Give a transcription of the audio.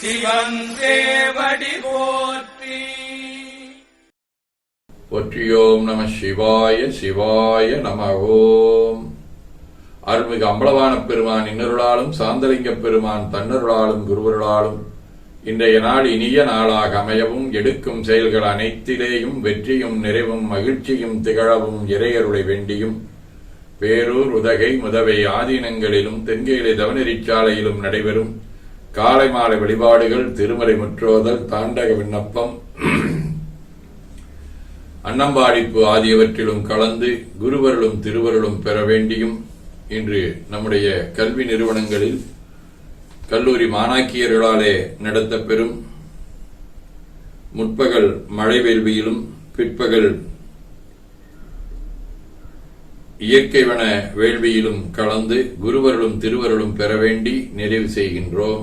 சிவன் போற்றி. போற்றியோம் நம சிவாய சிவாய நம ஓம். அருள்மிகு அம்பலவான பெருமான் இன்னருளாலும் சாந்தலிங்க பெருமான் தன்னருளாலும் குருவருளாலும் இன்றைய நாள் இனிய நாளாக அமையவும் எடுக்கும் செயல்கள் அனைத்திலேயும் வெற்றியும் நிறைவும் மகிழ்ச்சியும் திகழவும் இறையருளை வேண்டியும். பேரூர் உதகை முதவை ஆதீனங்களிலும் தென்கேலை தவநெறிச்சாலையிலும் நடைபெறும். காலை மாலை வழிபாடுகள் திருமலை முற்றோதல் தாண்டக விண்ணப்பம் அன்னம்பாடிப்பு ஆகியவற்றிலும் கலந்து குருவருளும் திருவருளும் பெற வேண்டியும் இன்று நம்முடைய கல்வி நிறுவனங்களில் கல்லூரி மாணாக்கியர்களாலே நடத்தப்பெறும் முற்பகல் மழை வேள்வியிலும் பிற்பகல் இயற்கை வன வேள்வியிலும் கலந்து குருவருளும் திருவருளும் பெற வேண்டி நிறைவு செய்கின்றோம்.